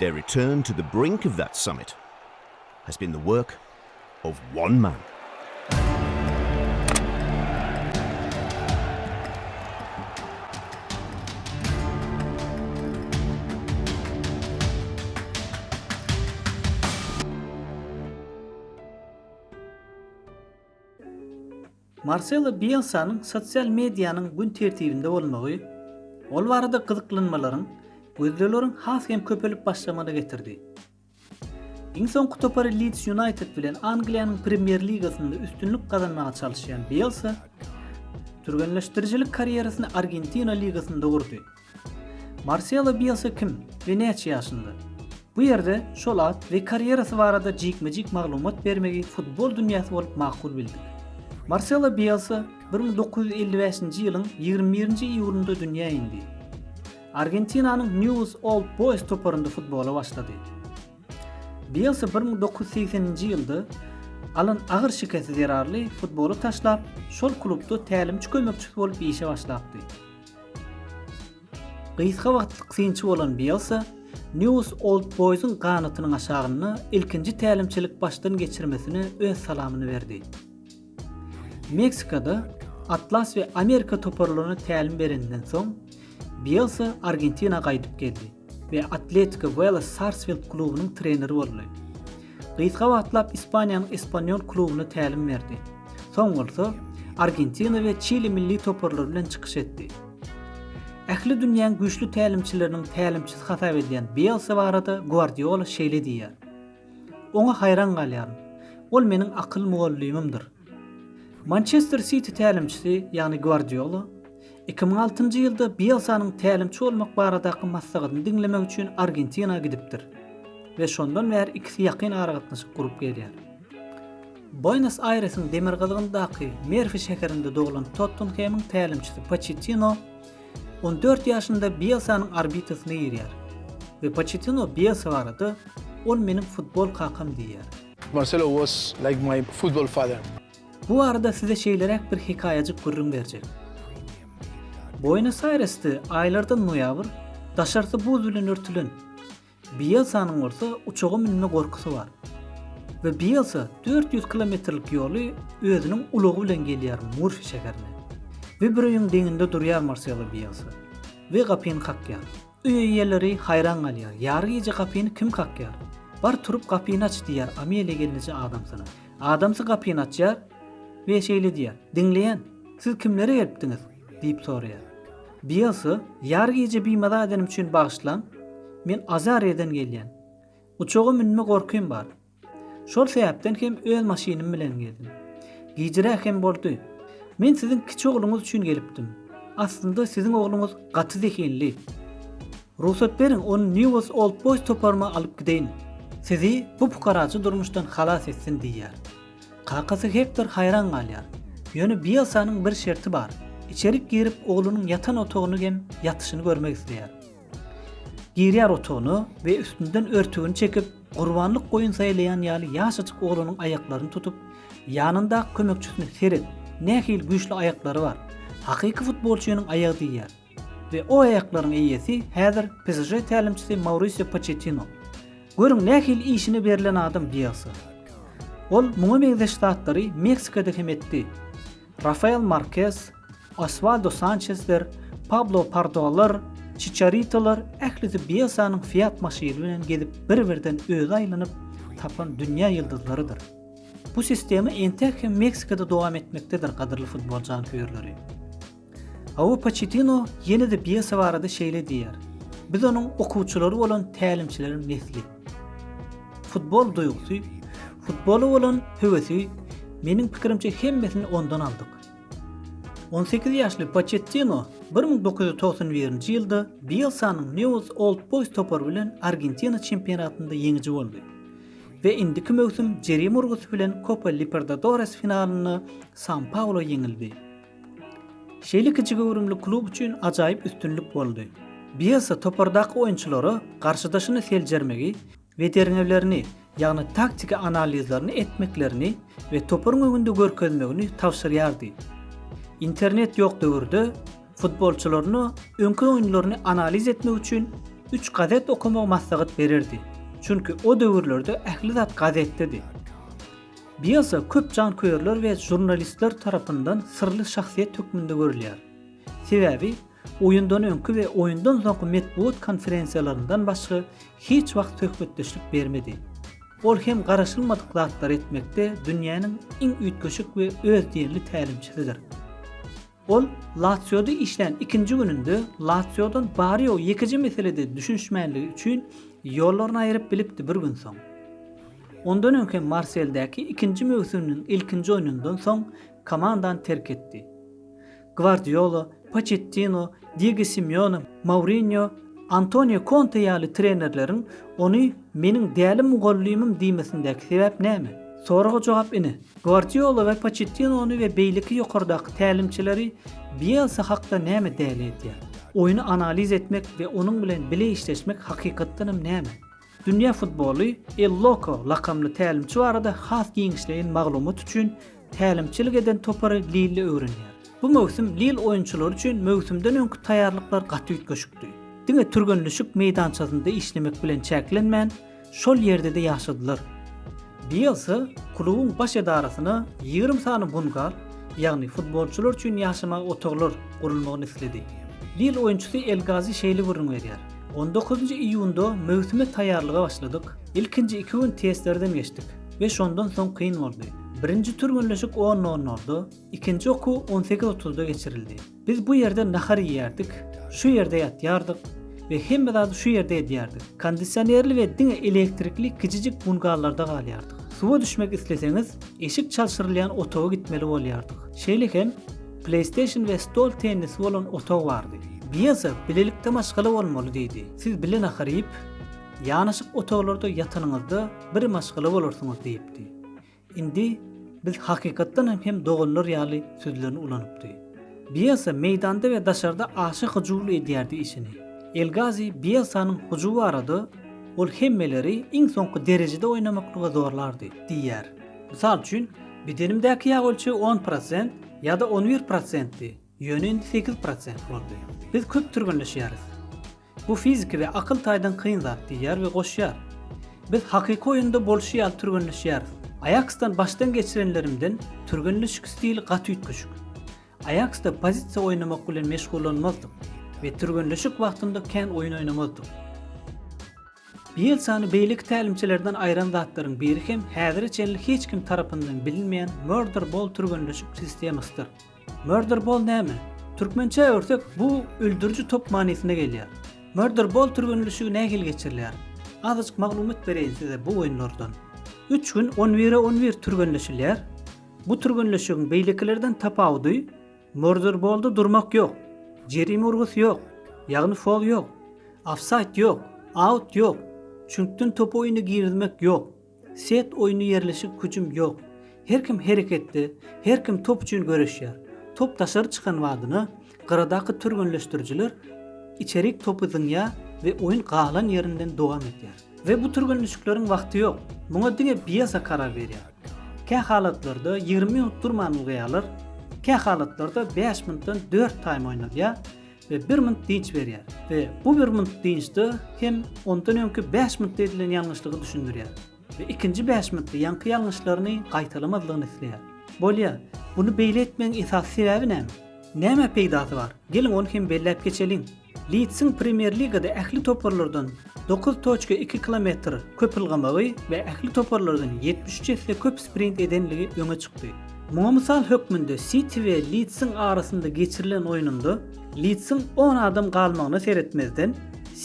Their return to the brink of that summit has been the work of one man. Marcelo Bielsa'nın sosyal medyanın gün tertibinde olmagy, ol barada gyzyklanmalaryň, has hem köpelip başlamana getirdi. Iň soňky topary Leeds United bilen Angliýanyň Premier Ligasynda üstünlük kazanmaga çalışýan Bielsa, türgenleşdirijilik karýerasyny Argentina ligasynda gurdy. Marcelo Bielsa kim we näçe ýaşynda? Bu ýerde şol ad we karýerasy barada jikmejik maglumat bermegi futbol dünýäsi bolup makul bildi. Marcelo Bielsa 1955-nji ýylyň 21-nji iýulynda dünýä indi. Argentinanyň News Old Boys toparynda futbola başlady. Bielsa 1980-nji ýylda alan agyr şikayet zerarly futbolu taşlap, şol klubda tälimçi kömekçisi bolup işe başlapdy. Gysga wagtlyk synçy bolan Bielsa News Old Boys'un ganatynyň aşagyny ilkinji tälimçilik başdan geçirmesini öz salamyny berdi. Meksikada Atlas ve Amerika toparlarına tälim berenden soň Bielsa Argentina gaýdyp geldi ve Atletico Vélez Sarsfield klubunyň treneri boldy. Gysga wagtlap Ispaniýanyň Espanyol klubuna tälim berdi. Soňgulsa Argentina ve Chile milli toparlary bilen çykyş etdi. Ähli dünýäň güýçlü tälimçileriniň tälimçisi hasap edilen Bielsa barada Guardiola şeýle diýär. Oňa hayran galýarym. Ol meniň akyl mugallimimdir. Manchester City tälimçisi ýani Guardiola 2006-njy ýylda Bielsanyň tälimçi bolmak baradaky maslahatyny dinlemek üçin Argentina gidipdir we şondan bäri ikisi ýakyn aragatnaşyk gurup gelýär. Buenos Aires'iň demir gazygyndaky Murphy şäherinde doglan Tottenham'yň tälimçisi Pochettino 14 ýaşynda Bielsanyň arbitrasyny ýerýär. We Pochettino Bielsa barada ol meniň futbol kakam diýär. Marcelo was like my football father. Bu arada size şeylerek bir hikayecik gurrun verecek. Buenos Aires'te aylardan noyabr, daşarsa buz bilen örtülen. Bielsa'nın orta uçağa minme korkusu var. Ve Bielsa 400 kilometrelik yolu özünün uluğu bilen gelýär Murphy şeherine. Ve bir öýüň deňinde durýar Marcelo Bielsa. Ve kapyny kakýar. Ýerleri hayran galýar. Ýary gece kapyny kim kakýar? Bar turup kapyny aç diýär Amelia gelnije adam sana. Adamsy kapyny açýar we şeýle diýär. Dinleýän, siz kimlere gelipdiňiz? diýip soraýar. Bielsa, ýar gece biýmada edenim üçin bagyşlan, men Azariýadan gelýän. Uçağa minme gorkym bar. Şol sebäpden hem öz maşinim bilen geldim. Gijire hem boldy. Men sizin kiçi oğluňuz üçin gelipdim. Aslında sizin oğluňuz gaty zekinli. Ruhsat berin onu News Old Boys toparma alıp gideyin. Sizi bu pukaracı durmuştan halas etsin diýär. Kakası Hector hayran galýar. Ýöne Bielsanyň bir şerti bar. İçerik girip oğlunun yatan otoğunu gem yatışını görmek isteyer. Girýär otoğunu ve üstünden örtüğünü çekip kurbanlık koyun sayılayan ýaly ýaşaçyk oğlunun ayaklarını tutup yanında kömekçisini serit. Nähil güýçli ayaklary bar. Hakyky futbolçunyň ayagy diýär. Ve o ayaklaryň eýesi häzir PSG tälimçisi Mauricio Pochettino. Görüň nähil işini berilen adam Bielsa. Ol muňa megzeştatlary Meksikada hem etdi. Rafael Marquez, Osvaldo Sanchez'ler, Pablo Pardo'lar, Chicharito'lar ählisi Bielsanyň Fiat maşyny bilen gezip bir-birden öz aýlanyp tapan dünýä ýyldızlarydyr. Bu sistemi entek hem Meksikada dowam etmekdedir gadyrly futbol jankyýerleri. Awu Pochettino ýene de Bielsa barada şeýle diýär. Biz onuň okuwçylary bolan tälimçilerin nesli. Futbol duýgusy, futbolu bolan hevesi meniň pikirimçe hemmesini ondan aldyk. 18 ýaşly Pochettino 1991-nji ýylda Bielsanyň News Old Boys topar bilen Argentina çempionatynda ýeňici boldy. Ve indiki mövsüm Jerry Murgus bilen Copa Libertadores finalyny São Paulo ýeňildi. Şeýle kiçik öwrümli klub üçin ajaýyp üstünlük boldy. Bielsa topardaky oýunçylary garşydaşyny seljermegi we derinewlerini, ýagny taktika analizlerini etmeklerini we toparyň öňünde görkezmegini tawsyrýardy. İnternet ýok döwürde futbolçylaryny öňkü oýunlaryny analiz etmek üçin 3 gazet okumak maslahat verirdi. Çünkü o döwürlerde ähli zat gazetdedi. Biýasa köp can köýerler we jurnalistler tarapyndan sırlı şahsiýet hökmünde görülýär. Sebäbi oýundan öňkü we oýundan soňky metbuat konferensiýalaryndan başga hiç wagt töhbetdeşlik bermedi. Ol hem garaşylmadyk zatlar etmekde dünýäniň iň üýtgeşik we öz diýerli tälimçisidir. Ol Lazio'da işlen ikinci gününde Lazio'dan bari o yekici meselede düşünşmenliği üçün yollarını ayırıp bilipdi bir gün son. Ondan önce Marseille'deki ikinci mevsiminin ilkinci oyunundan son komandan terk etti. Guardiola, Pochettino, Diego Simeone, Mourinho, Antonio Conte ýaly trenerlerin onu menin değerli mugallimim diýmesindäki sebäp näme? Soraga jogap ini. Guardiola we Pochettino onu we beýleki ýokardaky tälimçileri Bielsa hakda näme däl edýär? Oyunu analiz etmek ve onun bilen bile işleşmek hakikatdanam näme? Dünya futbolu El Loco lakamlı tälimçi barada has giňişleýin maglumat üçin tälimçilik eden topary Lille öwrenýär. Bu mövsüm Lille oyunçular üçin mövsümden öňkü taýýarlyklar gaty ütgeşikdi. Diňe türgünlüşük meýdançasynda işlemek bilen çäklenmän şol ýerde de ýaşadylar. Bielsa klubyň baş edarasyna 20 sany bungal, ýagny futbolçular üçin ýaşamak otoglar gurulmagyny isledi. Lille oyunçusy El Gazi şeýle gurrun berýär. 19. iýunda mövsüme taýýarlyga başladyk. İlkinji 2 gün testlerden geçdik ve şondan soň kıyın boldy. Birinci türgünleşik 10-10 oldu. İkinci oku 18.30'da geçirildi. Biz bu yerde nahar yiyerdik. Şu yerde yatýardyk ve hemme zady şu yerde edýärdik. Kondisionerli ve diňe elektrikli kicicik bungallarda galýardyk. Suwa düşmek isleseňiz, eşik çalşyrylýan otoga gitmeli bolýardyk. Şeýlekem PlayStation we stol tennis bolan otog bardy. Biýasa bilelikde maşgala bolmaly diýdi. Siz bilen aharyp ýanaşyk otoglarda ýatanyňyzda bir maşgala bolarsyňyz diýipdi. Indi biz hakykatdan hem dogonlar ýaly sözlerini ulanypdy. Biýasa meýdanda we daşarda aşy hyjul edýärdi işini. Elgazi Bielsa'nın hujubu arada ol hemmeleri iň soňky derejede oynamaklyga zorlardy diýär. Misal üçin bedenimdäki ýağ ölçü 10% ýa-da 11%di. Ýöne 8% boldy. Biz köp türgünleşýäris. Bu fizik we akıl taýdan kıyın zat diýär we goşýar. Biz hakyky oýunda bolşýar türgünleşýäris. Ajax'tan baştan geçirenlerimden türgünleşik stili gaty ütgeşik. Ajax'ta pozisiýa oynamak bilen meşgullanmazdyk ve türgünleşik wagtynda kän oyun oynamazdyk. Bielsany beýlik tälimçilerden aýran zatlaryň biri hem häzirçe hiç kim tarapyndan bilinmeýän murder ball türgünleşik sistemasydyr. Murder ball näme? Türkmençe örsek bu öldürücü top manysine gelýär. Murder ball türgünleşigi nähil geçirilýär? Azıcık maglumat bereyim size bu oyunlardan. 3 gün 11'e 11 türgünleşilýär. Bu türgünleşigiň beýlekilerden tapawdy. Murder ballda durmak yok. Jeremy urgusy yok. Ýagny foul yok. Offside yok. Out yok. Çünkdün top oyunu girdirmek yok. Set oyunu yerleşik hücum yok. Her kim hereketde, her kim top üçin görüşýär. Top daşary çykan wadyny gyradaky türgünleşdirjiler içerik topu zyňya ve oyun galan yerinden dowam etýär. Ve bu türgünleşikleriň wagty yok. Muňa diňe biýasa karar berýär. Kä halatlarda 20 minut durmanlygy alır, kä halatlarda 5 minutdan 4 time oynadýar ve 1 minut dinç berýär. Ve bu 1 minut dinçde hem ondan öňkü 5 minut edilen ýalňyşlygy düşündirýär. Ve ikinji 5 minutda ýanky ýalňyşlaryny gaýtalamazlygyny isleýär. Bolýa, bunu beýle etmeň esas sebäbi näme? Näme peýdasy bar? Gelin onu hem belläp geçelim. Leeds'in Premier Ligada ähli toparlardan 9.2 km köp ılgamagy we ähli toparlardan 73 ýesle köp sprint edenligi öňe çykdy. Muňa misal hökmünde City we Leeds'in arasynda geçirilen oýnunda Leeds'in 10 adam galmagyny seretmezden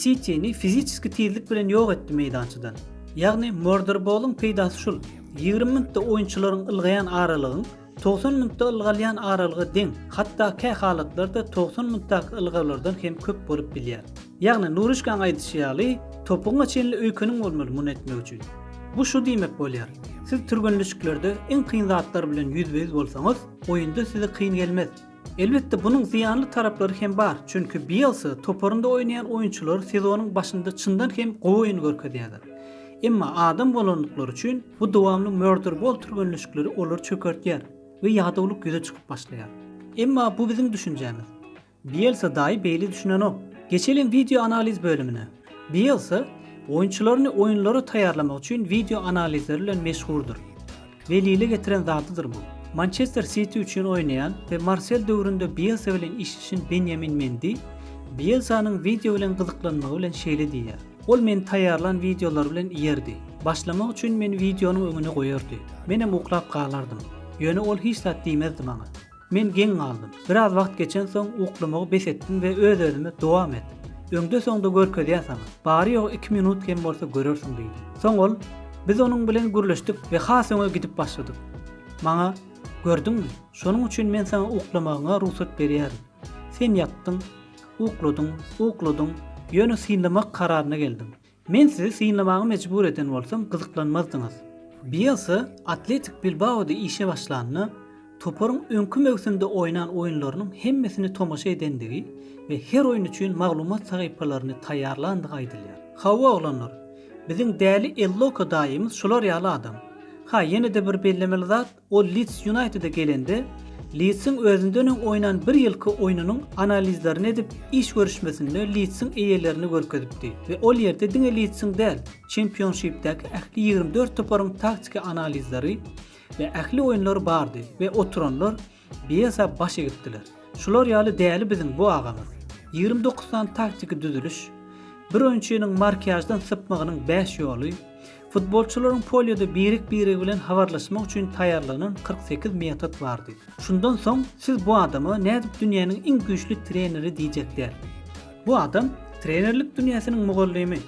City'ni fiziski tezlik bilen ýok etdi meýdançydan. Ýagny murder ball'un peýdasy şul. 20 minutda oýunçylaryň ylgaýan aralygyň 90 minutda ılgalyan aralygy deň. Hatda kä halatlarda 90 minutdaky ılgalardan hem köp bolup bilýär. Ýagny Nurişkan aýdyşýaly topuňa çenli öýkeniň bolmaly muny etmek üçin. Bu şu diýmek bolýar. Siz türgünleşiklerde en kıyın zatlar bilen yüzbeyiz bolsaňyz, oýunda size kıyın gelmez. Elbette bunun ziyanlı tarapları hem bar. Çünkü Bielsa toporunda oynayan oyuncular sezonun başında çyndan hem gowy oyun görkezýärler. Emma adam bolanlyklar üçin bu dowamly murder ball türgünleşikleri olar çökertýär we ýadawlyk göze çykyp başlaýar. Emma bu bizim düşünjemiz. Bielsa dahi beýli düşünen o. Geçelim video analiz bölümüne. Bielsa oyunçularını oyunlara tayarlamak için video analizleriyle meşhurdur. Veliyle getiren zatıdır bu. Manchester City için oynayan ve Marcel dövründe Bielsa bilen iş için Benjamin Mendy, Bielsa'nın video bilen kızıklanmağı bilen şeýle diýär. Ol men tayarlan videolar bilen iyerdi. Başlamak için men videonun öňüne goýardy. Menem uklap galardım. Ýöne ol hiç zat diýmezdi maňa. Men geň aldım. Biraz wagt geçen soň uklamagy bes etdim we öz özüme dowam et. Öňde soňda görkezýärsäň. Bari ýok 2 minut kem bolsa görersiň diýdi. Soň ol biz onuň bilen gürleşdik we has öňe gidip başladyk. Maňa gördüňmi? Şonuň üçin men sana uklamagyňa ruhsat berýärim. Sen ýatdyň, ukladyň, ukladyň, ýöne synlamak kararyna geldim. Men sizi synlamagy mejbur eden bolsam gyzyklanmazdyňyz. Bielsa Atletic Bilbao'da işe başlanını toporun önkü mevsimde oynan oyunlarının hemmesini tomaşa edendigi ve her oyun için maglumat sahipalarını tayarlandığı aydılıyor. Hava oğlanlar, bizim değerli Elloka dayımız şular yalı adam. Ha yine de bir bellemeli zat, o Leeds United'a gelende Leeds'in özünden oynan bir yılkı oyununun analizlerini edip iş görüşmesinde Leeds'in eyelerini görkezipdi. Ve o yerde dine Leeds'in değil, Championship'daki ähli 24 toparın taktiki analizleri ve ähli oyunları bardı ve oturanlar biyasa baş egittiler. Şular ýaly däli bizim bu agamız. 29 san taktiki düzülüş, bir oyunçunun markajdan sıpmagynyň 5 ýoly, futbolçularyň polioda birik biri bilen habarlaşmak üçin taýarlanan 48 metod bardy. Şundan soň siz bu adamy nädip dünýäniň iň güýçli treneri diýjekler. Bu adam trenerlik dünyasının mugallimi.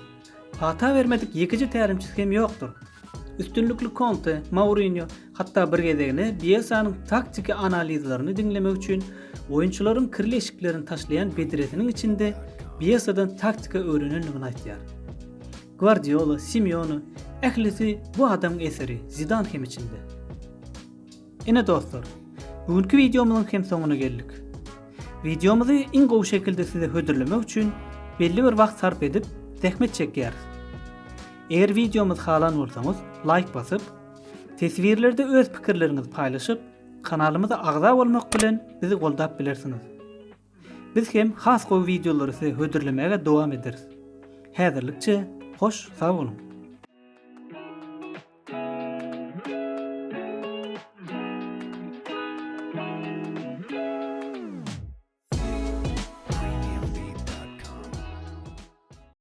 Hata vermedik yekici tärimçisi hem yoktur. Üstünlüklü Conte, Mourinho hatta bir gezegine Bielsa'nın taktiki analizlerini dinlemek için oyuncuların kirleşiklerini taşlayan bediretinin içinde Bielsa'dan taktika öğrenilmeni aýtýar. Guardiola, Simeone, ehlisi bu adamın eseri Zidane hem içinde. Ene dostlar, bugünkü videomuzun hem sonuna geldik. Videomuzu gowy şekilde size hödürlemek için belli bir wagt sarp edip zähmet çekýäris. Eger videomuz halan bolsaňyz, like basyp, tesvirlerde öz pikirlerinizi paýlaşyp, kanalymyza agza bolmak bilen bizi goldap bilersiňiz. Biz hem has gowy videolary size hödürlemege dowam ederiz. Häzirlikçe hoş sag bolun.